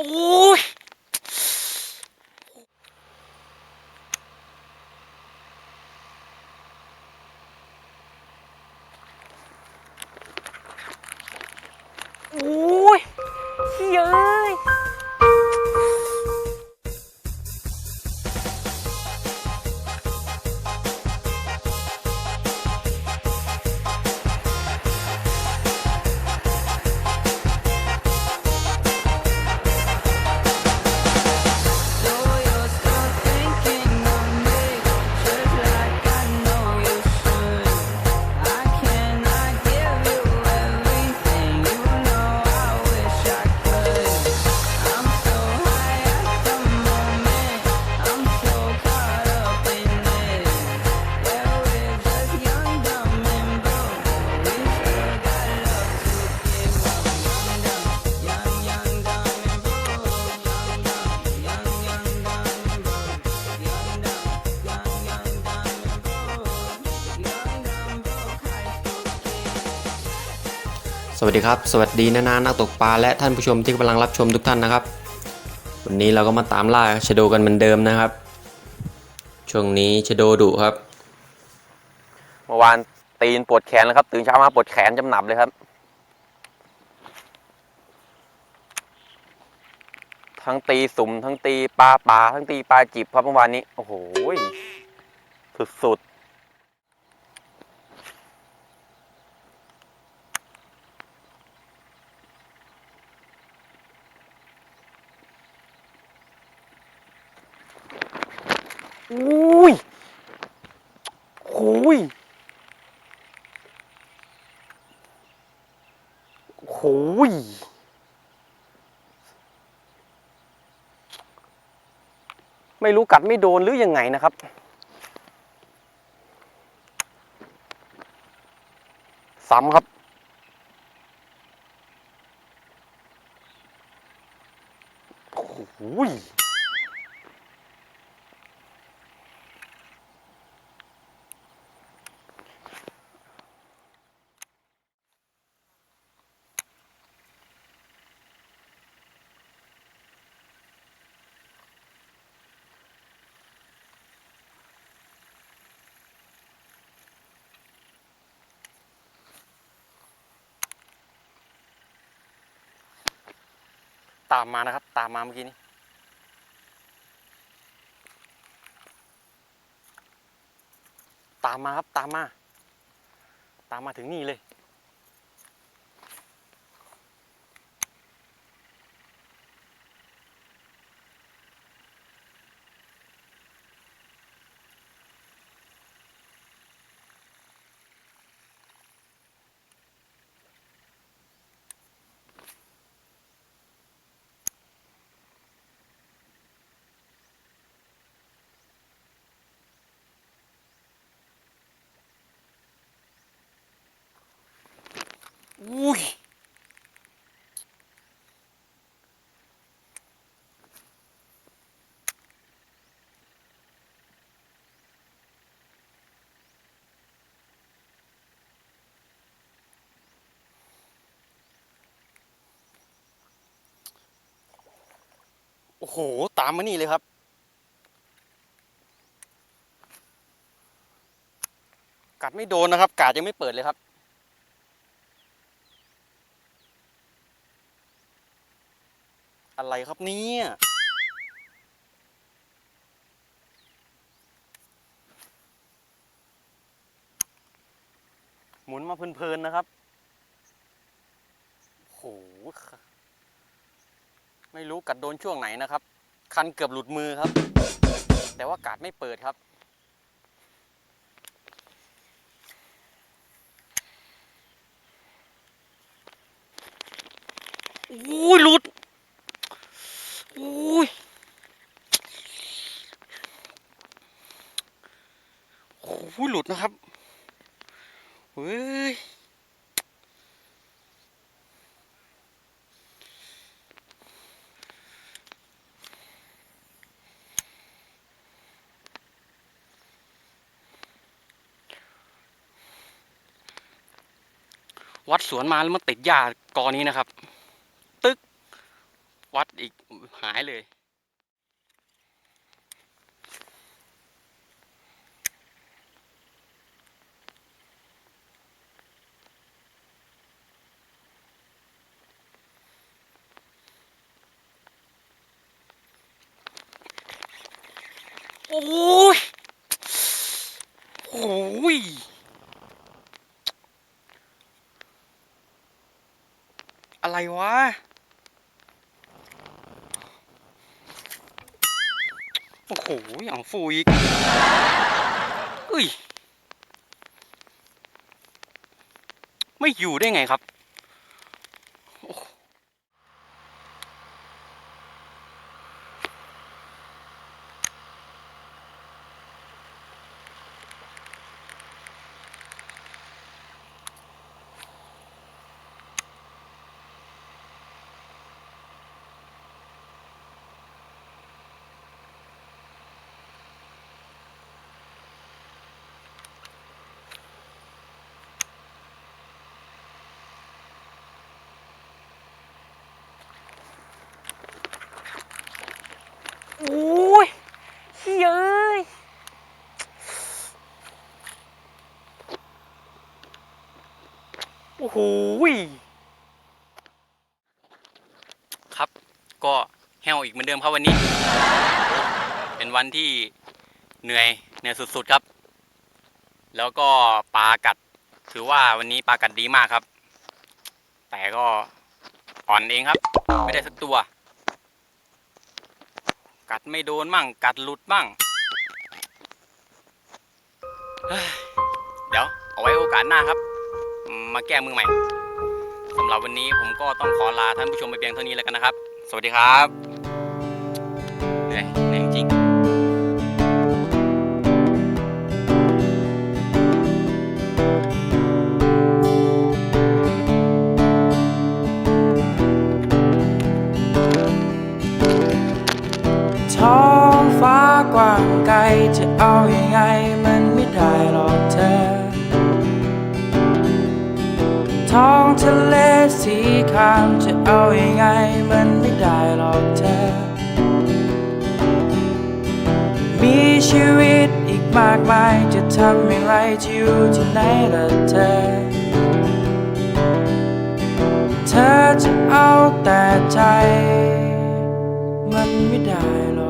อ้ยโอ้ยเย้ย สวัสดีครับ สวัสดีนานานักตกปลาและท่านผู้ชมที่กำลังรับชมทุกท่านนะครับ วันนี้เราก็มาตามล่าชโดกันเหมือนเดิมนะครับ ช่วงนี้ชโดดุครับ เมื่อวานตีนปวดแขนแล้วครับ ตื่นเช้ามาปวดแขนจำหนับเลยครับ ทั้งตีสุ่มทั้งตีปลาป่าทั้งตีปลาจิบครับเมื่อวานนี้ โอ้โหสุดๆ อุ้ยโอ้ ยโอ้ยไม่รู้กัดไม่โดนหรือยังไงนะครับ ซ้ำครับ โอ้ย ตามมานะครับ ตามมาเมื่อกี้นี้ตามมาครับตามมา ตามมาถึงนี่เลย อุ้ยโอ้โห ตามมานี่เลยครับ กัดไม่โดนนะครับ กาดยังไม่เปิดเลยครับ อะไรครับเนี่ยหมุนมาเพลินๆนะครับโหไม่รู้กัดโดนช่วงไหนนะครับ คันเกือบหลุดมือครับ แต่ว่ากาดไม่เปิดครับ อุ้ยหลุด อุ้ย โอ้หลุดนะครับเฮ้ยวัดสวนมาแล้วมันติดหญ้ากอนี้นะครับ ตึกวัดอีกหายเลย โอ้ยโอ้ยอะไรวะ โอ้โหอย่างฟูอีกเอ้ย ไม่อยู่ได้ไงครับ โอ้โหโอ้ยเฮ้ยเอ้ย โอ้โหครับ ก็แห้วอีกเหมือนเดิมครับวันนี้ เป็นวันที่เหนื่อยเหนื่อยสุดๆครับ แล้วก็ปลากัด ถือว่าวันนี้ปลากัดดีมากครับ แต่ก็อ่อนเองครับ ไม่ได้สักตัว กัดไม่โดนมั่ง กัดหลุดมั่งเดี๋ยวเอาไว้โอกาสหน้าครับ มาแก้มือใหม่สำหรับวันนี้ผมก็ต้องขอลาท่านผู้ชมไปเพียงเท่านี้แล้วกันนะครับ สวัสดีครับ ทะเลสีครามจะเอาอยัางไงมันไม่ได้หรอกเธอ มีชีวิตอีกมากมายจะทำอย่างไรจะอยู่ที่ไหนล่ะเธอ เธอจะเอาแต่ใจ มันไม่ได้หรอก